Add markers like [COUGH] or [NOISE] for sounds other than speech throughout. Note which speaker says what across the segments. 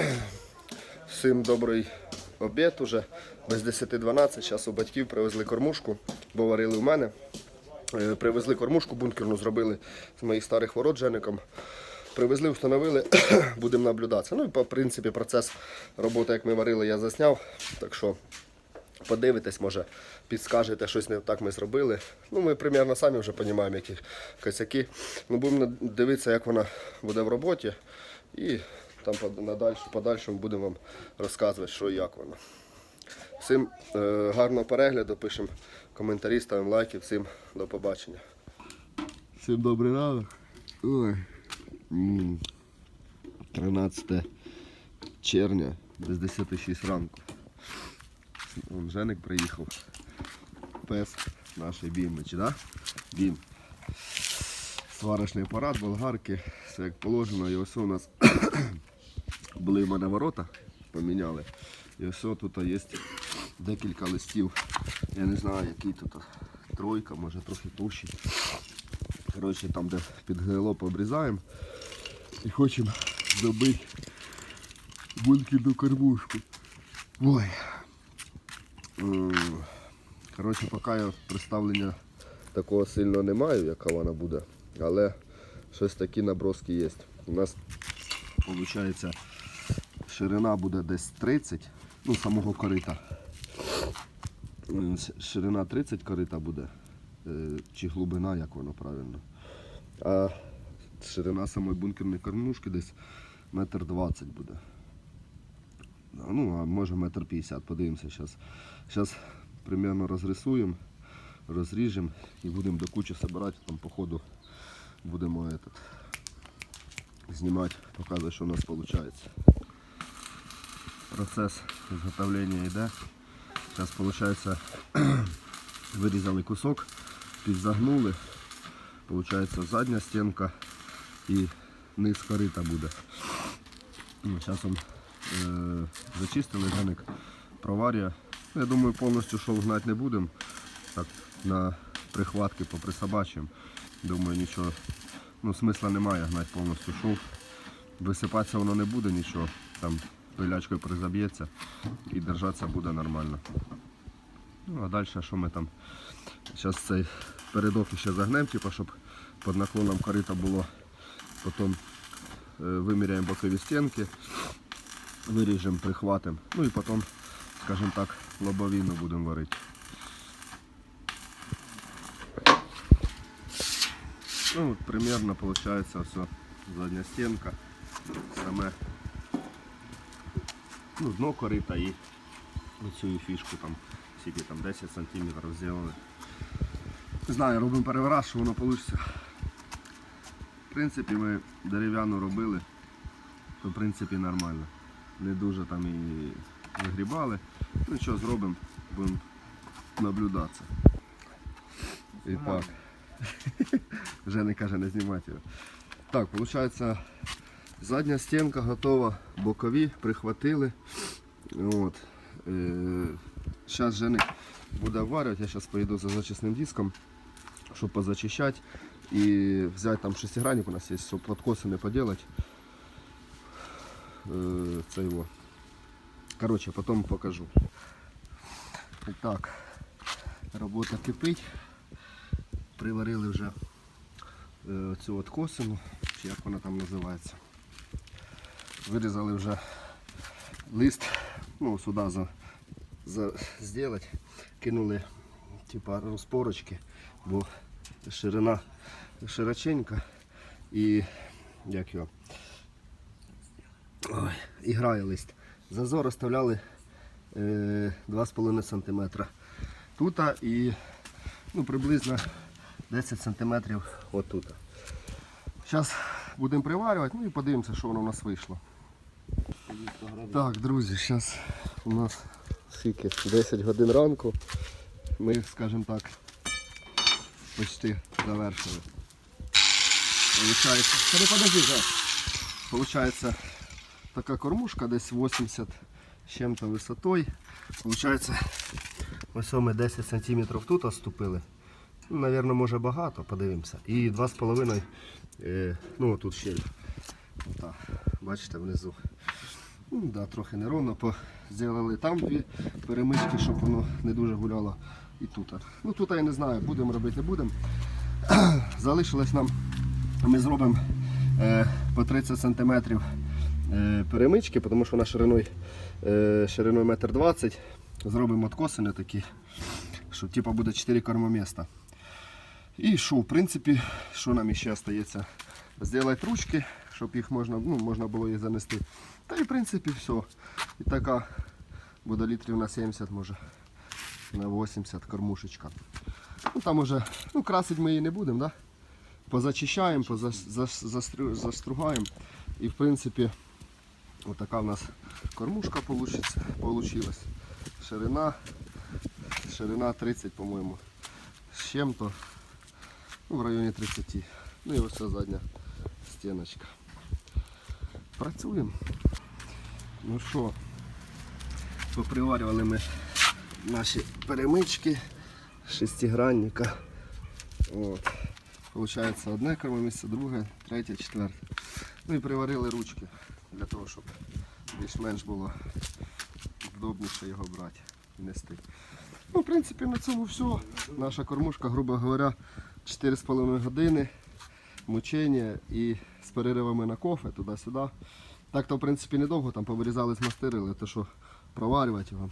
Speaker 1: [CLEARS THROAT] Всім добрий обід уже. Без 10-12. Зараз у батьків привезли кормушку, бо варили в мене. Е, Привезли кормушку, бункерну зробили з моїх старих ворот Жеником. Привезли, встановили, [CLEARS THROAT] будемо наблюдатися. Ну і по принципі процес роботи, як ми варили, я засняв. Так що подивитесь, може, підскажете, щось не так ми зробили. Ну, ми примерно самі вже розуміємо, які косяки. Ну, будемо дивитися, як вона буде в роботі. І там подальшому будемо вам розказувати, що і як воно. Всім е, гарного перегляду, пишемо коментарі, ставимо лайки. Всім до побачення. Всім добрий ранок. Ой. 13 червня, без 10.06 ранку. Вон Женик приїхав. Пес нашої бімбичі, да? Бім. Сварочний апарат, болгарки, все як положено. І ось у нас були в мене ворота, поміняли. І ось тут є декілька листів. Я не знаю, який тут тройка, може трохи товщі. Коротше, там, де під гнило обрізаємо. І хочемо добити бункерну кормушку. Ой. Коротше, поки я представлення такого сильного не маю, яка вона буде, але щось такі наброски є. У нас виходить ширина буде десь 30, ну самого корита. Ширина 30 корита буде, е, чи глибина, як воно правильно. А ширина самої бункерної кормушки десь метр двадцять буде. Ну, а може метр п'ятдесят, подивимося зараз. Зараз примерно розрисуємо, розріжемо і будемо до кучі збирати, там по ходу будемо этот, знімати, показувати, що у нас виходить. Процес зготовлення йде. Зараз виходить, [CLEARS THROAT] вирізали кусок, підзагнули. Получається задня стінка і низ корита буде. Зараз он е, зачистили Женик проварює. Я думаю, повністю шов гнати не будемо. Так, на прихватки поприсобачимо. Думаю, нічого, ну, смисла немає гнати повністю шов. Висипатися воно не буде нічого. Там пилячкою призаб'ється і держатися буде нормально. Ну а далі що ми там? Зараз цей передок ще загнемо, типу, щоб під наклоном корита було. Потім е, виміряємо бокові стінки, виріжемо, прихватимо. Ну і потім, скажімо так, лобовину будемо варити. Ну, примерно виходить все задня стінка, саме ну, дно корита і оцю фішку там, скільки там 10 сантиметрів зробили. Не знаю, робимо переворот, що воно вийде. В принципі, ми дерев'яну робили, то в принципі нормально. Не дуже там і вигрібали. Ну що, зробимо, будемо наблюдатися. І так. [LAUGHS] Женя каже, не знімати його. Так, виходить, задня стінка готова, бокові прихватили. От. Зараз Женик буде варювати, я зараз поїду за зачисним диском, щоб позачищати і взяти там шестигранник у нас є, щоб подкоси не поділати. Е, Це його. Коротше, потім покажу. Так, робота кипить. Приварили вже е, цю от косину, чи як вона там називається. Вирізали вже лист, ну сюди за, за зробити. Кинули типа розпорочки, бо ширина широченька і як його. Ой, і грає лист. Зазор оставляли е, 2,5 см. Тут і ну, приблизно 10 см отут. Зараз будемо приварювати, ну і подивимося, що воно у нас вийшло. Так, друзі, зараз у нас скільки? 10 годин ранку. Ми, скажімо так, почти завершили. Получається. Не подожди, Жень. Получається така кормушка десь 80 з чим-то висотою. Получається, ось ми 10 см тут оступили. Ну, Навірно, може багато, подивимося. І 2,5, е, ну тут щель. Так, бачите, внизу. Ну, да, трохи неровно. Зробили там дві перемички, щоб воно не дуже гуляло. І тут. Ну тут я не знаю, будемо робити, не будемо. [CLEARS THROAT] Залишилось нам, ми зробимо е, по 30 см е, перемички, тому що вона шириною, е, шириною 1,20 м. Зробимо откосини такі, що типу буде 4 кормоміста. І що, в принципі, що нам ще залишається? Зробити ручки, щоб їх можна, ну, можна було їх занести. Та і в принципі все. І така буде літрів на 70, може на 80 кормушечка. Ну там уже, ну красить ми її не будемо, да? позачищаємо, застругаємо. І в принципі, отака в нас кормушка получилась. Ширина, ширина 30, по-моєму. З чим-то. Ну, в районі 30. Ну і ось ця задня стіночка. Працюємо. Ну що, поприварювали ми наші перемички шестигранника. От. Получається одне кормомісце, друге, третє, четверте. Ну і приварили ручки для того, щоб більш-менш було вдобніше його брати і нести. Ну, в принципі, на цьому все. Наша кормушка, грубо говоря, 4,5 години мучення і з переривами на кофе туди-сюди. Так то, в принципі, недовго там повирізали, змастирили, то що проварювати його.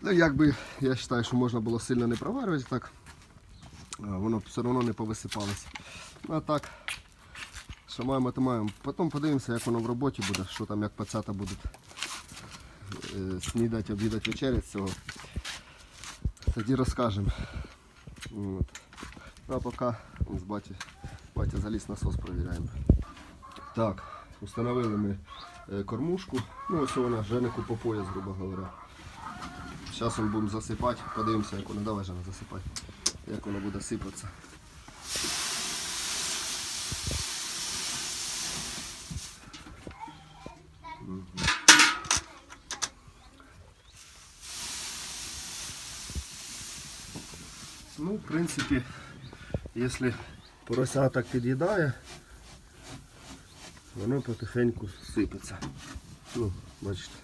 Speaker 1: Ну, якби я вважаю, що можна було сильно не проварювати так. Воно все одно не повисипалося. Ну а так, що маємо, то маємо. Потім подивимося, як воно в роботі буде, що там, як пацята будуть е, снідати, обідати вечерять з цього. Тоді розкажемо. От. Ну а поки з баті, батя заліз насос провіряємо. Так, установили ми е, кормушку. Ну ось вона женику по пояс, грубо говоря. Зараз ми будемо засипати, подивимося, як воно. Давай Жена, засипай. Як воно буде сипатися. Ну, в принципі, якщо порося так під'їдає, воно потихеньку сипеться. Ну, бачите.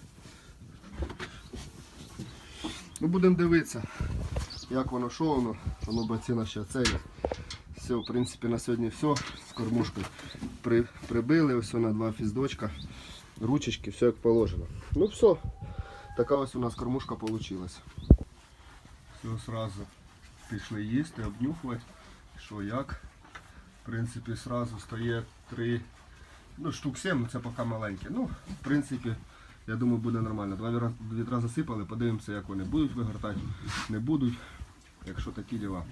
Speaker 1: Ну, будемо дивитися, як воно, що воно, воно бацина ще цей. Все, в принципі, на сьогодні все з кормушкою. При, прибили ось на два фіздочка, ручечки, все як положено. Ну все, така ось у нас кормушка вийшла. Все одразу пішли їсти, обнюхувати, що як. В принципі, одразу стає три, ну штук сім, ну це поки маленькі. Ну, в принципі, я думаю, буде нормально. Два відра засипали, подивимося, як вони будуть вигортати, не будуть. Якщо такі діла.